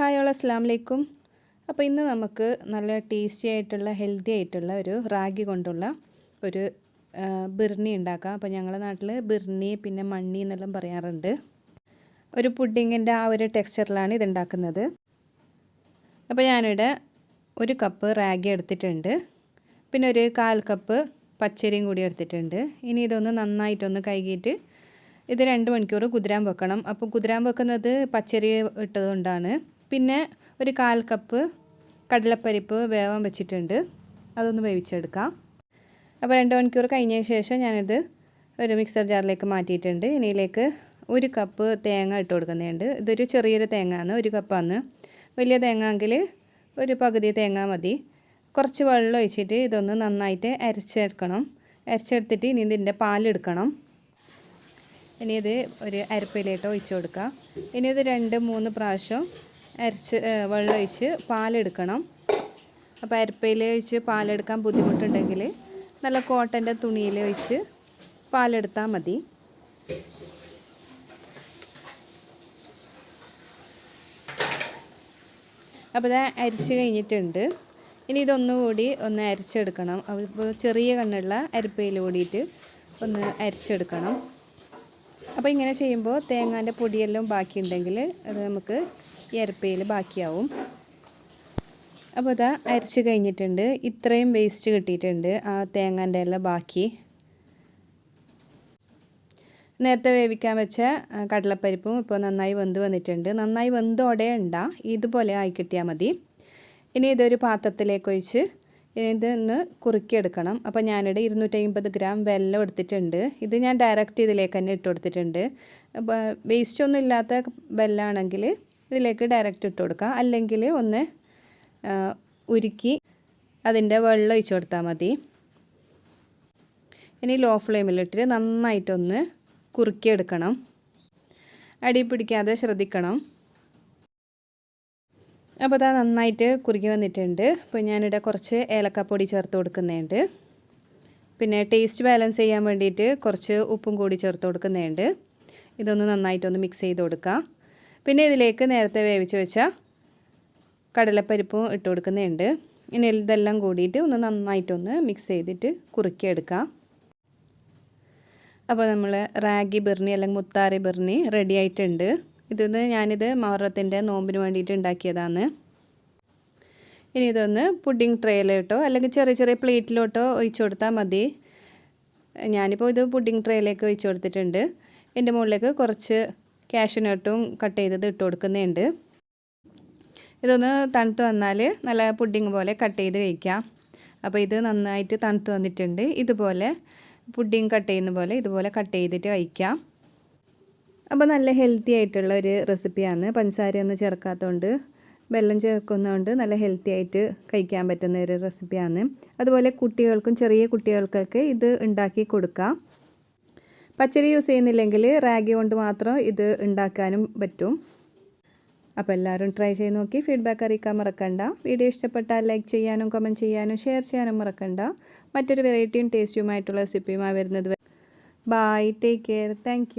Hi all അസ്സാം വലൈക്കും അപ്പോൾ ഇന്ന് നമുക്ക് നല്ല ടേസ്റ്റി ആയിട്ടുള്ള ഹെൽത്തി ആയിട്ടുള്ള ഒരു റാഗി കൊണ്ടുള്ള ഒരു ബിർണി ഉണ്ടാക്കാം. അപ്പോൾ ഞങ്ങളുടെ നാട്ടിൽ ബിർണി പിന്നെ മണ്ണി എന്നെല്ലാം പറയാറുണ്ട്. ഒരു പുഡിങ്ങിന്റെ ആ ഒരു ടെക്സ്ചറിലാണ് ഇത് ഉണ്ടാക്കുന്നത്. അപ്പോൾ ഞാനിവിടെ ഒരു കപ്പ് റാഗി എടുത്തിട്ടുണ്ട്. പിന്നെ ഒരു കാൽ കപ്പ് പച്ചരിയും കൂടി എടുത്തിട്ടുണ്ട്. ഇനി ഇതൊന്ന് നന്നായിട്ടൊന്ന് കഴുകിയിട്ട് ഇത് രണ്ട് മണിക്കൂർ കുതിരാൻ വെക്കണം. അപ്പോൾ കുതിരാൻ വെക്കുന്നത് പച്ചരി ഇട്ടതുകൊണ്ടാണ്. പിന്നെ ഒരു കാൽ കപ്പ് കടലപ്പരിപ്പ് വേവാൻ വെച്ചിട്ടുണ്ട്. അതൊന്ന് വേവിച്ചെടുക്കാം. അപ്പോൾ രണ്ട് മണിക്കൂർ കഴിഞ്ഞതിന് ശേഷം ഞാനിത് ഒരു മിക്സർ ജാറിലേക്ക് മാറ്റിയിട്ടുണ്ട്. ഇനിയിലേക്ക് ഒരു കപ്പ് തേങ്ങ ഇട്ട് കൊടുക്കുന്നുണ്ട്. ഇതൊരു ചെറിയൊരു തേങ്ങയാണ്. ഒരു കപ്പാണ്. വലിയ തേങ്ങ എങ്കിൽ ഒരു പകുതി തേങ്ങ മതി. കുറച്ച് വെള്ളം ഒഴിച്ചിട്ട് ഇതൊന്ന് നന്നായിട്ട് അരച്ചെടുക്കണം. അരച്ചെടുത്തിട്ട് ഇനി ഇതിന്റെ പാലെടുക്കണം. ഇനി ഇത് ഒരു അരപ്പിലേട്ട് ഒഴിച്ചു കൊടുക്കുക ഇനി ഇത് രണ്ട് മൂന്ന് പ്രാവശ്യം അരച്ച് വെള്ളമൊഴിച്ച് പാലെടുക്കണം. അപ്പോൾ അരപ്പയിൽ ഒഴിച്ച് പാലെടുക്കാൻ ബുദ്ധിമുട്ടുണ്ടെങ്കിൽ നല്ല കോട്ടന്റെ തുണിയിൽ ഒഴിച്ച് പാലെടുത്താൽ മതി. അപ്പോൾ ഇത് അരിച്ച് കഴിഞ്ഞിട്ടുണ്ട്. ഇനി ഇതൊന്നുകൂടി ഒന്ന് അരച്ചെടുക്കണം. അപ്പോൾ ചെറിയ കണ്ണുള്ള അരിപ്പയിൽ കൂടിയിട്ട് ഒന്ന് അരച്ചെടുക്കണം. അപ്പോൾ ഇങ്ങനെ ചെയ്യുമ്പോൾ തേങ്ങാന്റെ പൊടിയെല്ലാം ബാക്കിയുണ്ടെങ്കിൽ അത് നമുക്ക് ഈ അരപ്പയിൽ ബാക്കിയാവും. അപ്പോൾ ഇതാ അരച്ച് കഴിഞ്ഞിട്ടുണ്ട്. ഇത്രയും വേസ്റ്റ് കിട്ടിയിട്ടുണ്ട്. ആ തേങ്ങന്റെ എല്ലാം ബാക്കി. നേരത്തെ വേവിക്കാൻ വെച്ച കടലപ്പരിപ്പും ഇപ്പോൾ നന്നായി വെന്ത് വന്നിട്ടുണ്ട്. നന്നായി വെന്ത് ഉടയണ്ട ഇതുപോലെ ആയി കിട്ടിയാൽ മതി. ഇനി ഇതൊരു പാത്രത്തിലേക്ക് ഒഴിച്ച് ഇതൊന്ന് കുറുക്കിയെടുക്കണം. അപ്പോൾ ഞാനിവിടെ ഇരുന്നൂറ്റമ്പത് ഗ്രാം വെല്ലം എടുത്തിട്ടുണ്ട്. ഇത് ഞാൻ ഡയറക്റ്റ് ഇതിലേക്ക് തന്നെ ഇട്ട് കൊടുത്തിട്ടുണ്ട്. അപ്പോൾ വേസ്റ്റ് ഒന്നും ഇല്ലാത്ത വെല്ലമാണെങ്കിൽ ഇതിലേക്ക് ഡയറക്റ്റ് ഇട്ട് കൊടുക്കുക അല്ലെങ്കിൽ ഒന്ന് ഉരുക്കി അതിന്റെ വെള്ളം ഒഴിച്ചു കൊടുത്താൽ മതി. ഇനി ലോ ഫ്ലെയിമിലിട്ട് നന്നായിട്ടൊന്ന് കുറുക്കിയെടുക്കണം. അടി പിടിക്കാതെ ശ്രദ്ധിക്കണം. അപ്പോൾ അതാ നന്നായിട്ട് കുറുകി വന്നിട്ടുണ്ട്. അപ്പോൾ ഞാനിവിടെ കുറച്ച് ഏലക്കപ്പൊടി ചേർത്ത് കൊടുക്കുന്നുണ്ട്. പിന്നെ ടേസ്റ്റ് ബാലൻസ് ചെയ്യാൻ വേണ്ടിയിട്ട് കുറച്ച് ഉപ്പും കൂടി ചേർത്ത് കൊടുക്കുന്നുണ്ട്. ഇതൊന്ന് നന്നായിട്ടൊന്ന് മിക്സ് ചെയ്ത് കൊടുക്കാം. പിന്നെ ഇതിലേക്ക് നേരത്തെ വേവിച്ച് വെച്ച കടലപ്പരിപ്പും ഇട്ട് കൊടുക്കുന്നുണ്ട്. ഇനി ഇതെല്ലാം കൂടിയിട്ട് ഒന്ന് നന്നായിട്ടൊന്ന് മിക്സ് ചെയ്തിട്ട് കുറുക്കിയെടുക്കാം. അപ്പോൾ നമ്മൾ റാഗി ബിർണി അല്ലെങ്കിൽ മുത്താറി ബിർണി റെഡി ആയിട്ടുണ്ട്. ഇത് ഞാനിത് മവറത്തിന്റെ നോമ്പിന് വേണ്ടിയിട്ട് ഉണ്ടാക്കിയതാണ്. ഇനി ഇതൊന്ന് പുഡിംഗ് ട്രേയിലോട്ടോ അല്ലെങ്കിൽ ചെറിയ ചെറിയ പ്ലേറ്റിലോട്ടോ ഒഴിച്ചു കൊടുത്താൽ മതി. ഞാനിപ്പോൾ ഇത് പുഡിംഗ് ട്രേയിലേക്ക് ഒഴിച്ചു കൊടുത്തിട്ടുണ്ട്. എന്റെ മുകളിലേക്ക് കുറച്ച് കാഷ്യൂനട്ടും കട്ട് ചെയ്തത് ഇട്ട് കൊടുക്കുന്നുണ്ട്. ഇതൊന്ന് തണുത്ത് വന്നാൽ നല്ല പുഡിങ് പോലെ കട്ട് ചെയ്ത് കഴിക്കാം. അപ്പോൾ ഇത് നന്നായിട്ട് തണുത്ത് വന്നിട്ടുണ്ട്. ഇതുപോലെ പുഡിങ് കട്ട് ചെയ്യുന്ന പോലെ ഇതുപോലെ കട്ട് ചെയ്തിട്ട് കഴിക്കാം. അപ്പോൾ നല്ല ഹെൽത്തി ആയിട്ടുള്ള ഒരു റെസിപ്പിയാണ് പഞ്ചസാരയൊന്നും ചേർക്കാത്തതുകൊണ്ട് വെള്ളം ചേർക്കുന്നതുകൊണ്ട് നല്ല ഹെൽത്തി ആയിട്ട് കഴിക്കാൻ പറ്റുന്ന ഒരു റെസിപ്പിയാണ് അതുപോലെ കുട്ടികൾക്കും ചെറിയ കുട്ടികൾക്കൊക്കെ ഇത് ഉണ്ടാക്കി കൊടുക്കാം. പച്ചരി യൂസ് ചെയ്യുന്നില്ലെങ്കിൽ റാഗി കൊണ്ട് മാത്രം ഇത് ഉണ്ടാക്കാനും പറ്റും. അപ്പോൾ എല്ലാവരും ട്രൈ ചെയ്ത് നോക്കി. ഫീഡ്ബാക്ക് അറിയിക്കാൻ മറക്കണ്ട. വീഡിയോ ഇഷ്ടപ്പെട്ടാൽ ലൈക്ക് ചെയ്യാനും കമന്റ് ചെയ്യാനും ഷെയർ ചെയ്യാനും മറക്കണ്ട. മറ്റൊരു വെറൈറ്റിയും ടേസ്റ്റിയുമായിട്ടുള്ള റെസിപ്പിയുമായി വരുന്നത് ബൈ ടേക്ക് കെയർ താങ്ക്